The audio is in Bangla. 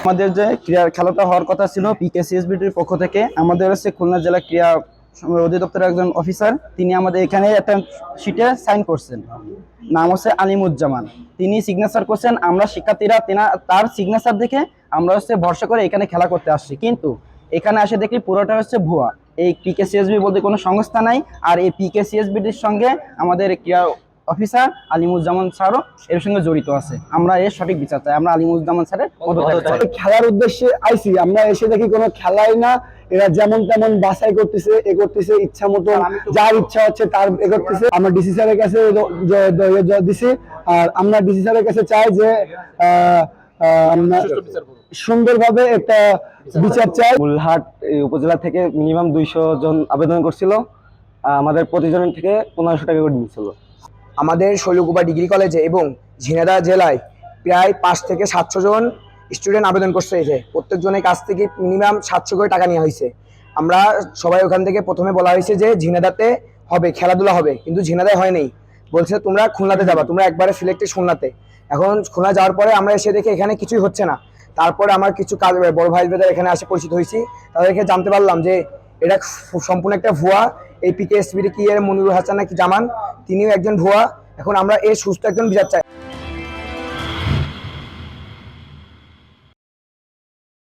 আমাদের যে ক্রীড়া খেলাটা হওয়ার কথা ছিল পিকেসিএসবিটির পক্ষ থেকে, আমাদের হচ্ছে খুলনা জেলা ক্রীড়া অধিদপ্তরের একজন অফিসার তিনি আমাদের এখানে একটা শিটে সাইন করছেন। নাম হচ্ছে আলিমুজ্জামান। তিনি সিগনেচার করছেন, আমরা শিক্ষার্থীরা তেনা, তার সিগনেচার দেখে আমরা হচ্ছে ভরসা করে এখানে খেলা করতে আসছি। কিন্তু এখানে এসে দেখি পুরোটা হচ্ছে ভুয়া। এই পিকেসিএসবি বলতে কোনো সংস্থা নাই, আর এই পিকেসিএসবিটির সঙ্গে আমাদের ক্রীড়া অফিসার আলিমুজ্জামান স্যারও এর সঙ্গে জড়িত আছে। আমরা এর সঠিক বিচার চাই। আমরা আলিমুজ্জামান স্যারের খেলার উদ্দেশ্যে আইসি আমরা এসে দেখি কোনো খেলাই না। এরা যেমন তেমন বাছাই করতেছে এ করতেছে ইচ্ছা মতো যার ইচ্ছা হচ্ছে তার এ করতেছে। আমরা ডিসি স্যারের কাছে দিছি। আর আমরা ডিসি স্যারের কাছে চাই যে আহ, আহ, আমরা সুন্দরভাবে একটা বিচার চাই। মূলহাট উপজেলা থেকে মিনিমাম দুইশো জন আবেদন করছিল। আমাদের প্রতিজনের থেকে পনেরোশো টাকা করে দিচ্ছিল আমাদের শৈলকুপা ডিগ্রি কলেজে এবং ঝিনাইদহ জেলায় প্রায় পাঁচ থেকে সাতশো জন স্টুডেন্ট আবেদন করছে এসে প্রত্যেকজনের কাছ থেকে মিনিমাম সাতশো করে টাকা নেওয়া হয়েছে। আমরা সবাই ওখান থেকে প্রথমে বলা হয়েছে যে ঝিনাদাতে হবে, খেলাধুলা হবে, কিন্তু ঝিনাদায় হয়নি বলছে, তোমরা খুলনাতে যাবা, তোমরা একবারে সিলেক্টেড খুলনাতে। এখন খুলনা যাওয়ার পরে আমরা এসে দেখে এখানে কিছুই হচ্ছে না। তারপরে আমার কিছু কাজ, বড় ভাই এখানে আসে পরিচিত হয়েছি। তাদেরকে জানতে পারলাম যে এটা সম্পূর্ণ একটা ভুয়া এই পিকে এসবির কি মনিরুল হাসান নাকি জামান? তিনিও একজন ভুয়া। এখন আমরা এর সুস্থ একজন বিচার চাই।